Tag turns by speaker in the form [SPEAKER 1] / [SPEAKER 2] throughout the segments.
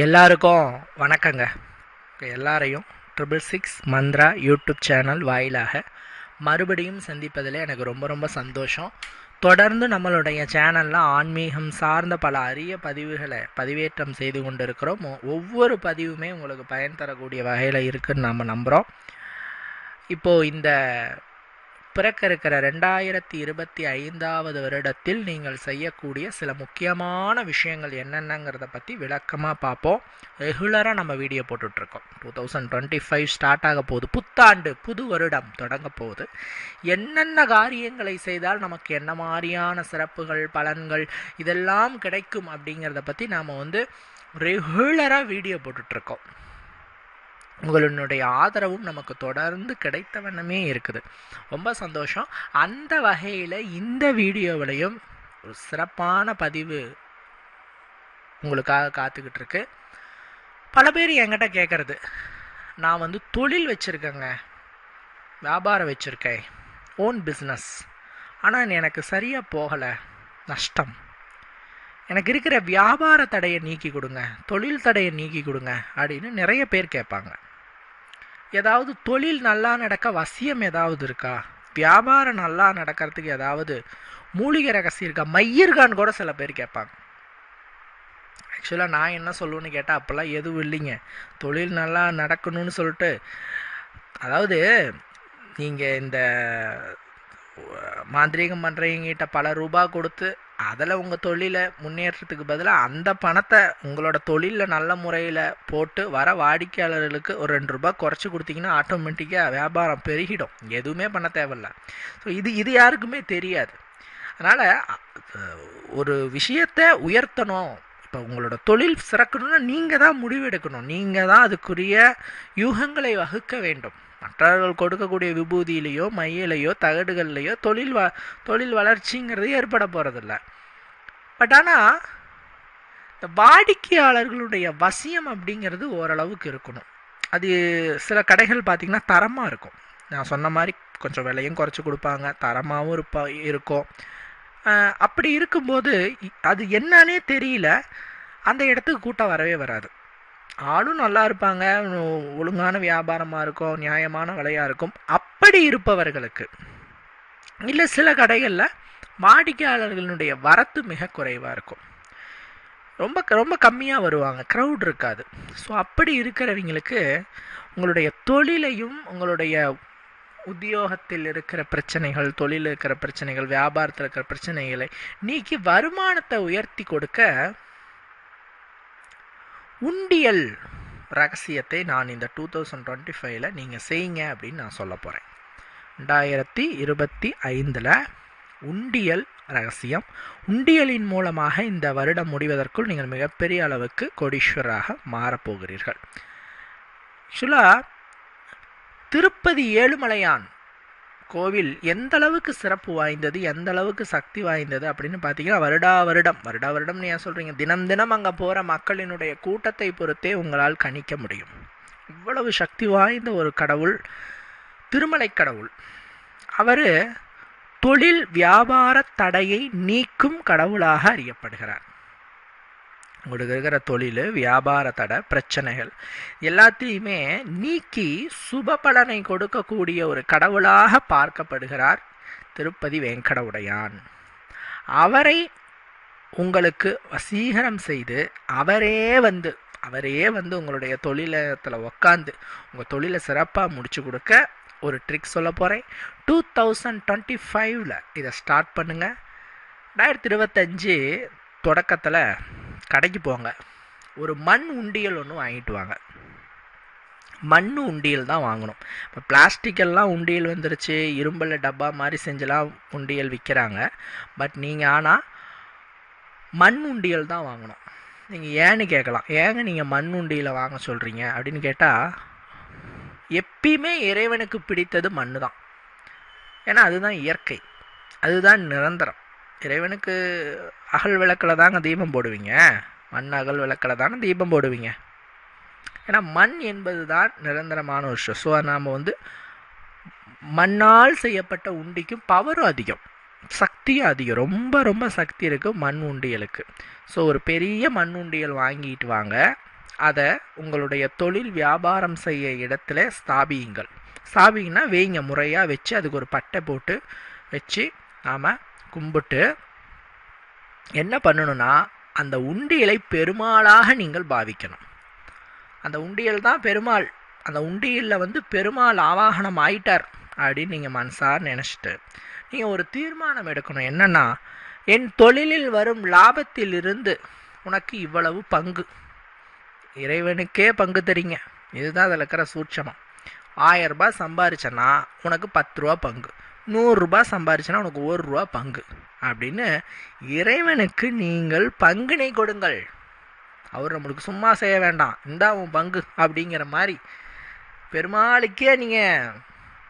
[SPEAKER 1] எல்லாருக்கும் வணக்கங்க. இப்போ எல்லாரையும் triple six Mantra YouTube channel வாயிலாக மறுபடியும் சந்திப்பதில் எனக்கு ரொம்ப ரொம்ப சந்தோஷம். தொடர்ந்து நம்மளுடைய சேனலில் ஆன்மீகம் சார்ந்த பல அரிய பதிவுகளை பதிவேற்றம் செய்து கொண்டிருக்கிறோம். ஒவ்வொரு பதிவுமே உங்களுக்கு பயன் தரக்கூடிய வகையில் இருக்குதுன்னு நாம் நம்புகிறோம் இப்போது இந்த பிறக்க இருக்கிற ரெண்டாயிரத்தி இருபத்தி ஐந்தாவது வருடத்தில் நீங்கள் செய்யக்கூடிய சில முக்கியமான விஷயங்கள் என்னென்னங்கிறத பற்றி விளக்கமாக பார்ப்போம். ரெகுலராக நம்ம வீடியோ போட்டுட்ருக்கோம். Two thousand twenty five start ஆக போகுது. புத்தாண்டு புது வருடம் தொடங்க போகுது. என்னென்ன காரியங்களை செய்தால் நமக்கு என்ன மாதிரியான சிறப்புகள் பலன்கள் இதெல்லாம் கிடைக்கும் அப்படிங்கிறத பற்றி நாம் வந்து ரெகுலராக வீடியோ போட்டுட்ருக்கோம். உங்களுடைய ஆதரவும் நமக்கு தொடர்ந்து கிடைத்த வண்ணமே இருக்குது. ரொம்ப சந்தோஷம். அந்த வகையில் இந்த வீடியோவிலையும் ஒரு சிறப்பான பதிவு உங்களுக்காக காத்துக்கிட்டு இருக்கு பல பேர் என்கிட்ட கேட்குறது நான் வந்து தொழில் வச்சுருக்கேங்க. வியாபாரம் வச்சுருக்கேன். ஓன் பிஸ்னஸ் ஆனால் எனக்கு சரியாக போகலை. நஷ்டம். எனக்கு இருக்கிற வியாபார தடையை நீக்கி கொடுங்க. தொழில் தடையை நீக்கி கொடுங்க அப்படின்னு நிறைய பேர் கேட்பாங்க. ஏதாவது தொழில் நல்லா நடக்க வசியம் ஏதாவது இருக்கா? வியாபாரம் நல்லா நடக்கிறதுக்கு ஏதாவது மூலிகை ரகசியம் இருக்கா? மையிருக்கான்னு கூட சில பேர் கேட்பாங்க. ஆக்சுவலாக நான் என்ன சொல்லுவேன்னு கேட்டால் அப்போல்லாம் எதுவும் இல்லைங்க. தொழில் நல்லா நடக்கணும்னு சொல்லிட்டு. அதாவது நீங்கள் இந்த மாந்திரீகம் பண்ணுறவங்கிட்ட பல ரூபா கொடுத்து அதில் உங்கள் தொழிலை முன்னேற்றத்துக்கு பதிலாக அந்த பணத்தை உங்களோட தொழிலில் நல்ல முறையில் போட்டு வர வாடிக்கையாளர்களுக்கு ஒரு ரெண்டு ரூபா குறைச்சி கொடுத்தீங்கன்னா ஆட்டோமேட்டிக்காக வியாபாரம் பெருகிடும். எதுவுமே பண்ண தேவையில்ல. ஸோ இது இது யாருக்குமே தெரியாது. அதனால் ஒரு விஷயத்தை உயர்த்தணும். இப்போ உங்களோட தொழில் சிறக்கணும்னா நீங்கள் தான் முடிவெடுக்கணும். நீங்கள் தான் அதுக்குரிய யூகங்களை வகுக்க வேண்டும். மற்றவர்கள் கொடுக்கக்கூடிய விபூதியிலேயோ மையிலையோ தகடுகள்லையோ தொழில் வ தொழில் வளர்ச்சிங்கிறது ஏற்பட போகிறதில்ல பட் ஆனால் இந்த வாடிக்கையாளர்களுடைய வசியம் அப்படிங்கிறது ஓரளவுக்கு இருக்கணும். அது சில கடைகள் பார்த்திங்கன்னா தரமாக இருக்கும். நான் சொன்ன மாதிரி கொஞ்சம் விலையும் குறைச்சி கொடுப்பாங்க தரமாகவும் இருப்பா இருக்கும். அப்படி இருக்கும்போது அது என்னன்னே தெரியல. அந்த இடத்துக்கு கூட்டம் வரவே வராது. ஆளும் நல்லா இருப்பாங்க ஒழுங்கான வியாபாரமாக இருக்கும் நியாயமான விலையாக இருக்கும். அப்படி இருப்பவர்களுக்கு இல்லை சில கடைகளில் வாடிக்கையாளர்களுடைய வரத்து மிக குறைவாக இருக்கும். ரொம்ப ரொம்ப கம்மியாக வருவாங்க க்ரௌட் இருக்காது. ஸோ அப்படி இருக்கிறவங்களுக்கு உங்களுடைய தொழிலையும் உங்களுடைய உத்தியோகத்தில் இருக்கிற பிரச்சனைகள் தொழில் இருக்கிற பிரச்சனைகள் வியாபாரத்தில் இருக்கிற பிரச்சனைகளை நீக்கி வருமானத்தை உயர்த்தி கொடுக்க உண்டியல் ரகசியத்தை நான் இந்த டூ தௌசண்ட் டுவெண்ட்டி ஃபைவ்ல நீங்கள் செய்யுங்க அப்படின்னு நான் சொல்ல போகிறேன் ரெண்டாயிரத்தி இருபத்தி ஐந்தில் உண்டியல் ரகசியம். உண்டியலின் மூலமாக இந்த வருடம் முடிவதற்குள் நீங்கள் மிகப்பெரிய அளவுக்கு கோடீஸ்வராக மாறப்போகிறீர்கள். ஆக்சுவலாக திருப்பதி ஏழுமலையான் கோவில் எந்த அளவுக்கு சிறப்பு வாய்ந்தது எந்த அளவுக்கு சக்தி வாய்ந்தது அப்படின்னு பார்த்தீங்கன்னா வருடா வருடம் வருடா வருடம் ஏன் சொல்கிறீங்க தினம் தினம் அங்கே போகிற மக்களினுடைய கூட்டத்தை பொறுத்தே உங்களால் கணிக்க முடியும். இவ்வளவு சக்தி வாய்ந்த ஒரு கடவுள் திருமலை கடவுள். அவர் தொழில் வியாபார தடையை நீக்கும் கடவுளாக அறியப்படுகிறார். உங்களுக்கு இருக்கிற தொழில் வியாபார தடை பிரச்சனைகள். எல்லாத்தையுமே நீக்கி சுப பலனை கொடுக்கக்கூடிய ஒரு கடவுளாக பார்க்கப்படுகிறார் திருப்பதி வெங்கடவுடையான். அவரை உங்களுக்கு வசீகரம் செய்து அவரே வந்து அவரே வந்து உங்களுடைய தொழிலத்தில் உக்காந்து உங்கள் தொழிலை சிறப்பாக முடிச்சு கொடுக்க ஒரு ட்ரிக் சொல்ல போகிறேன் டூ தௌசண்ட் டுவெண்ட்டி ஃபைவ்ல இதை ஸ்டார்ட் பண்ணுங்கள் ரெண்டாயிரத்தி இருபத்தஞ்சு தொடக்கத்தில் கடைக்கு போங்க. ஒரு மண் உண்டியல் ஒன்று வாங்கிட்டு வாங்க. மண் உண்டியல் தான் வாங்கணும். இப்போ பிளாஸ்டிக்கெல்லாம் உண்டியல் வந்துருச்சு. இரும்பில் டப்பா மாதிரி செஞ்செல்லாம் உண்டியல் விற்கிறாங்க பட் நீங்கள் ஆனால் மண் உண்டியல் தான் வாங்கணும். நீங்கள் ஏன்னு கேட்கலாம். ஏங்க நீங்கள் மண் உண்டியலை வாங்க சொல்கிறீங்க அப்படின்னு கேட்டால் எப்பயுமே இறைவனுக்கு பிடித்தது மண் தான். ஏன்னா அதுதான் இயற்கை. அதுதான் நிரந்தரம். இறைவனுக்கு அகல் விளக்கில் தாங்க தீபம் போடுவீங்க. மண் அகல் விளக்கில் தானே தீபம் போடுவீங்க. ஏன்னா மண் என்பது தான் நிரந்தரமான ஒரு விஷயம். ஸோ நாம் வந்து மண்ணால் செய்யப்பட்ட உண்டிக்கும் பவரும் அதிகம். சக்தியும் அதிகம். ரொம்ப ரொம்ப சக்தி இருக்குது மண் உண்டியலுக்கு. ஸோ ஒரு பெரிய மண் உண்டியல் வாங்கிட்டு வாங்க. அதை உங்களுடைய தொழில் வியாபாரம் செய்ய இடத்துல ஸ்தாபியுங்கள். ஸ்தாபிங்கன்னா வைங்க முறையாக வச்சு அதுக்கு ஒரு பட்டை போட்டு வச்சு நாம் கும்பிட்டு என்ன பண்ணணும்னா அந்த உண்டியலை பெருமாளாக நீங்கள் பாவிக்கணும். அந்த உண்டியல் தான் பெருமாள். அந்த உண்டியலில் வந்து பெருமாள் ஆவாகனம் ஆயிட்டார் அப்படின்னு நீங்கள் மனசார் நினச்சிட்டு நீங்கள் ஒரு தீர்மானம் எடுக்கணும். என்னென்னா என் தொழிலில் வரும் லாபத்திலிருந்து உனக்கு இவ்வளவு பங்கு. இறைவனுக்கே பங்கு தெரிங்க. இதுதான் அதில் இருக்கிற சூட்சமம். ஆயிரம் ரூபாய் சம்பாரிச்சனா உனக்கு பத்து ரூபா பங்கு. நூறுரூபா சம்பாரிச்சனா உனக்கு ஒரு ரூபா பங்கு. அப்படின்னு இறைவனுக்கு நீங்கள் பங்கினை கொடுங்கள். அவர் நம்மளுக்கு சும்மா செய்ய வேண்டாம். இந்தா உன் பங்கு அப்படிங்கிற மாதிரி பெருமாளுக்கே நீங்கள்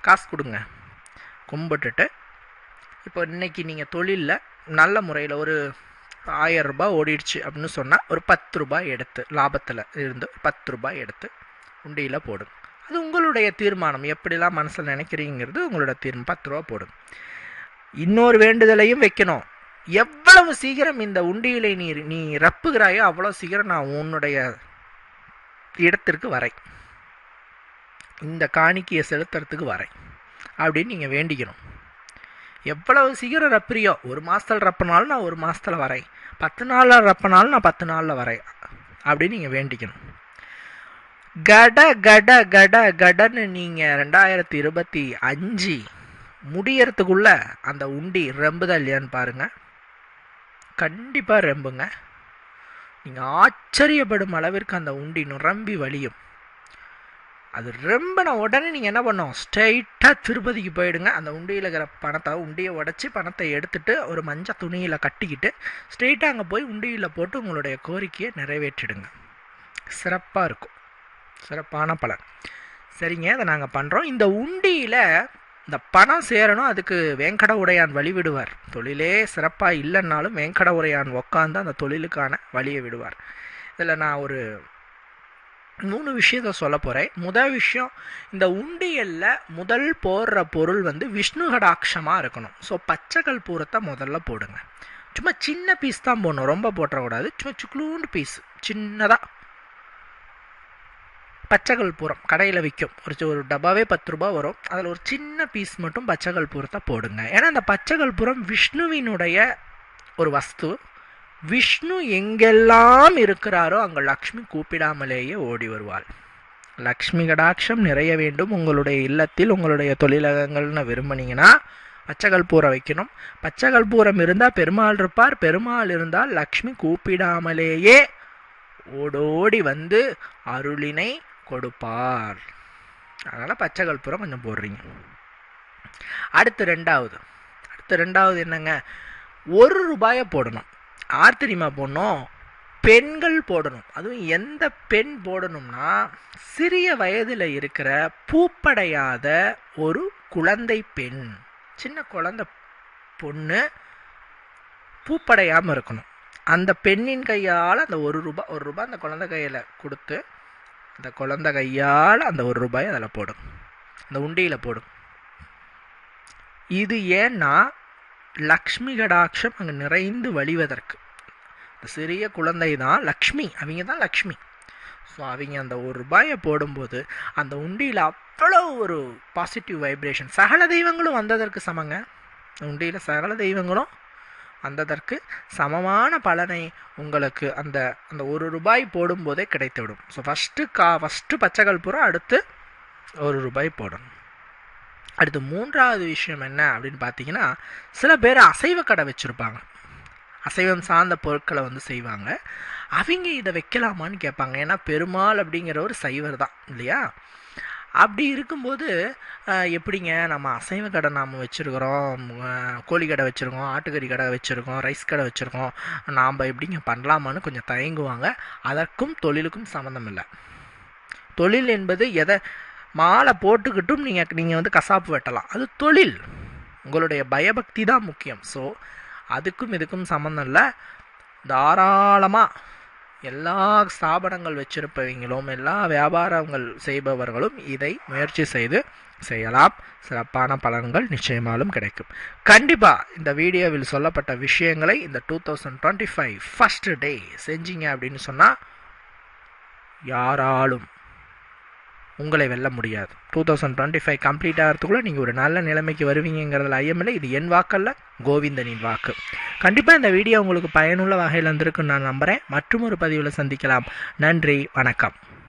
[SPEAKER 1] காசு கொடுங்க. கும்பிட்டுட்டு இப்போ இன்றைக்கி நீங்கள் தொழிலில் நல்ல முறையில் ஒரு ஆயிரம் ரூபாய் ஓடிடுச்சு அப்படின்னு சொன்னால் ஒரு பத்து ரூபாய் எடுத்து லாபத்தில் இருந்து பத்து ரூபாய் எடுத்து உண்டியில் போடுங்க. அது உங்களுடைய தீர்மானம். எப்படிலாம் மனசில் நினைக்கிறீங்கிறது உங்களோட தீர்மானம். பத்து ரூபா போடுங்க. இன்னொரு வேண்டுதலையும் வைக்கணும். எவ்வளவு சீக்கிரம் இந்த உண்டியலை நீ நீ ரப்புகிறாயோ அவ்வளோ சீக்கிரம் நான் உன்னுடைய இடத்திற்கு வரேன். இந்த காணிக்கையை செலுத்துறதுக்கு வரேன். அப்படின்னு நீங்கள் வேண்டிக்கணும். எவ்வளவு சீக்கிரம் ரப்புறியோ ஒரு மாதத்தில் ரப்பினாலும் நான் ஒரு மாதத்தில் வரேன். பத்து நாளில் ரப்பினாலும் நான் பத்து நாளில் வரேன். அப்படின்னு நீங்கள் வேண்டிக்கணும். கட கட கட கடன்னு நீங்கள் ரெண்டாயிரத்தி இருபத்தி அஞ்சு முடியறதுக்குள்ள அந்த உண்டி ரெம்புதா இல்லையான்னு பாருங்கள் கண்டிப்பாக ரெம்புங்க. நீங்கள் ஆச்சரியப்படும் அளவிற்கு அந்த உண்டி நுரம்பி வலியும் அது ரெம்பின உடனே நீங்கள் என்ன பண்ணோம் ஸ்ட்ரைட்டாக திருப்பதிக்கு போயிடுங்க. அந்த உண்டியில் இருக்கிற பணத்தை உண்டியை உடச்சி பணத்தை எடுத்துட்டு ஒரு மஞ்சள் துணியில் கட்டிக்கிட்டு ஸ்ட்ரெயிட்டாக அங்கே போய் உண்டியில் போட்டு உங்களுடைய கோரிக்கையை நிறைவேற்றிடுங்க. சிறப்பாக இருக்கும். சிறப்பான பலன். சரிங்க அதை நாங்கள் பண்ணுறோம் இந்த உண்டியில் இந்த பணம் சேரணும் அதுக்கு வேங்கட உடையான் வழி விடுவார். தொழிலே சிறப்பாக இல்லைன்னாலும் வேங்கட உடையான் உக்காந்து அந்த தொழிலுக்கான வழியை விடுவார். இதில் நான் ஒரு மூணு விஷயத்த சொல்ல போகிறேன் முதல் விஷயம் இந்த உண்டியலில் முதல் போடுற பொருள் வந்து விஷ்ணு கடாட்சமாக இருக்கணும். ஸோ பச்சை பூரத்தை முதல்ல போடுங்க. சும்மா சின்ன பீஸ் தான் போடணும். ரொம்ப போட்டுறக்கூடாது சும்மா சுக்லூண்டு பீஸ் சின்னதாக பச்சைக்கல் பூரம் கடையில் விற்கும் ஒரு ஒரு டப்பாவே பத்து ரூபா வரும். அதில் ஒரு சின்ன பீஸ் மட்டும் பச்சைக்கல் பூரத்தை போடுங்க. ஏன்னா அந்த பச்சைக்கல் பூரம் விஷ்ணுவினுடைய ஒரு வஸ்து. விஷ்ணு எங்கெல்லாம் இருக்கிறாரோ அங்கே லக்ஷ்மி கூப்பிடாமலேயே ஓடி வருவாள். லக்ஷ்மி கடாட்சம் நிறைய வேண்டும். உங்களுடைய இல்லத்தில் உங்களுடைய தொழிலகங்கள்னு விரும்பினீங்கன்னா பச்சைகள் பூரம் வைக்கணும். பச்சைகள் பூரம் இருந்தால் பெருமாள் இருப்பார். பெருமாள் இருந்தால் லக்ஷ்மி கூப்பிடாமலேயே ஓடோடி வந்து அருளினை கொடுப்பார். அதனால் பச்சை கற்பூரம் கொஞ்சம் போடுறீங்க. அடுத்து ரெண்டாவது. அடுத்து ரெண்டாவது என்னங்க? ஒரு ரூபாயை போடணும். ஆர் தெரியுமா போடணும். பெண்கள் போடணும். அதுவும் எந்த பெண் போடணும்னா சிறிய வயதில் இருக்கிற பூப்படையாத ஒரு குழந்தை பெண் சின்ன குழந்தை பொண்ணு பூப்படையாமல் இருக்கணும். அந்த பெண்ணின் கையால் அந்த ஒரு ரூபாய் ஒரு ரூபாய் அந்த குழந்தை கையில் கொடுத்து அந்த குழந்தை கையால் அந்த ஒரு ரூபாய் அதில் போடும். அந்த உண்டியில் போடும். இது ஏன்னா லக்ஷ்மி கடாட்சம் அங்கே நிறைந்து வழிவதற்கு. இந்த சிறிய குழந்தை தான் லக்ஷ்மி. அவங்க தான் லக்ஷ்மி. ஸோ அவங்க அந்த ஒரு ரூபாயை போடும்போது அந்த உண்டியில் அவ்வளோ ஒரு பாசிட்டிவ் வைப்ரேஷன் சகல தெய்வங்களும் வந்ததற்கு சமங்க. உண்டியில் சகல தெய்வங்களும் அந்ததற்கு சமமான பலனை உங்களுக்கு அந்த அந்த ஒரு ரூபாய் போடும்போதே கிடைத்துவிடும். ஸோ ஃபஸ்ட்டு கா ஃபஸ்ட்டு பச்சைகள் பூரா அடுத்து ஒரு ரூபாய் போடணும். அடுத்து மூன்றாவது விஷயம் என்ன அப்படின்னு பார்த்தீங்கன்னா சில பேர் அசைவ கடை வச்சுருப்பாங்க. அசைவம் சார்ந்த பொருட்களை வந்து செய்வாங்க. அவங்க இதை வைக்கலாமான்னு கேட்பாங்க. ஏன்னா பெருமாள் அப்படிங்கிற ஒரு சைவர் தான் இல்லையா? அப்படி இருக்கும்போது எப்படிங்க? நம்ம அசைவ கடை நாம் வச்சுருக்குறோம். கோழி கடை வச்சுருக்கோம் ஆட்டுக்கறி கடை வச்சுருக்கோம் ரைஸ் கடை வச்சுருக்கோம். நாம் எப்படிங்க பண்ணலாமான்னு கொஞ்சம் தயங்குவாங்க. அதற்கும் தொழிலுக்கும் சம்மந்தம் இல்லை. தொழில் என்பது எதை மாலை போட்டுக்கிட்டும் நீங்கள் நீங்கள் வந்து கசாப்பு வெட்டலாம். அது தொழில். உங்களுடைய பயபக்தி தான் முக்கியம். ஸோ அதுக்கும் இதுக்கும் சம்மந்தம் இல்லை. தாராளமாக எல்லா ஸ்தாபனங்கள் வச்சிருப்பவங்களும் எல்லா வியாபாரங்கள் செய்பவர்களும் இதை முயற்சி செய்து செய்யலாம். சிறப்பான பலன்கள் நிச்சயமாலும் கிடைக்கும். கண்டிப்பாக இந்த வீடியோவில் சொல்லப்பட்ட விஷயங்களை இந்த two thousand twenty five first day செஞ்சீங்க அப்படின்னு சொன்னால் யாராலும் உங்களை வெல்ல முடியாது. Two thousand twenty five complete ஆகிறதுக்குள்ளே நீங்கள் ஒரு நல்ல நிலைமைக்கு வருவீங்கிறதுல ஐயமில்லை இது என் வாக்கல்ல கோவிந்தனின் வாக்கு. கண்டிப்பாக இந்த வீடியோ உங்களுக்கு பயனுள்ள வகையில் இருந்திருக்குன்னு நான் நம்புகிறேன் மற்றும் ஒரு பதிவில் சந்திக்கலாம். நன்றி வணக்கம்.